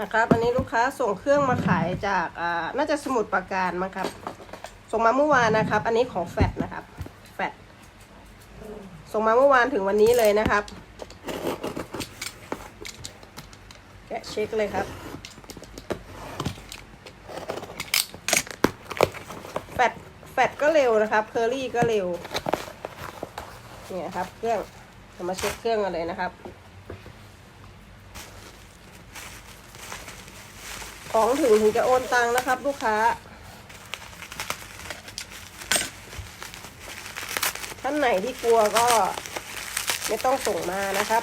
นะครับ อันนี้ลูกค้าส่งเครื่องมาขายจากอ่าน่าจะสมุดปราการมั้งครับ ส่งมาเมื่อวานนะครับ อันนี้ของแฟดนะครับ แฟดส่งมาเมื่อวานถึงวันนี้เลยนะครับ แกะเช็คเลยครับ แฟดแฟดก็เร็วนะครับ เคอรี่ก็เร็ว เนี่ยครับ เครื่องมาเช็คเครื่องกันเลยนะครับ ของถึงถึงจะโอนตังนะครับ ลูกค้า ท่านไหนที่กลัวก็ไม่ต้องส่งมานะครับ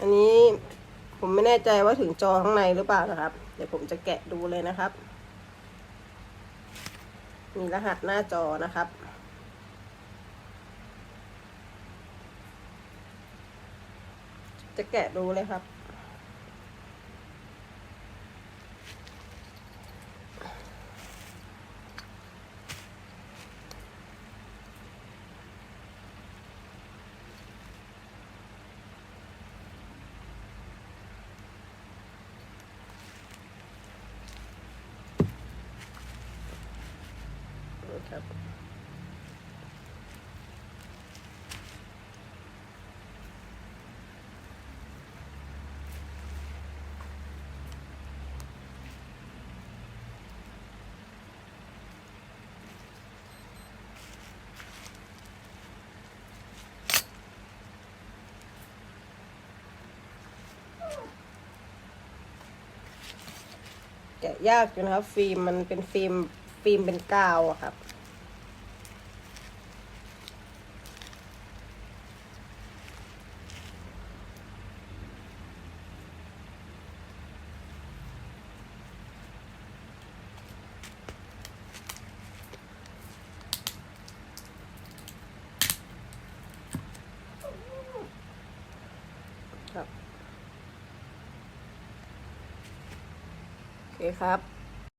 อันนี้ผมไม่แน่ใจว่าถึงจอข้างในหรือเปล่านะครับ เดี๋ยวผมจะแกะดูเลยนะครับ มีรหัสหน้าจอนะครับ จะแกะดูเลยครับ ครับ แกะยากอยู่นะครับ ฟิล์มมันเป็นฟิล์มฟิล์มเป็นกาวอะครับ ครับ โอ เคครับ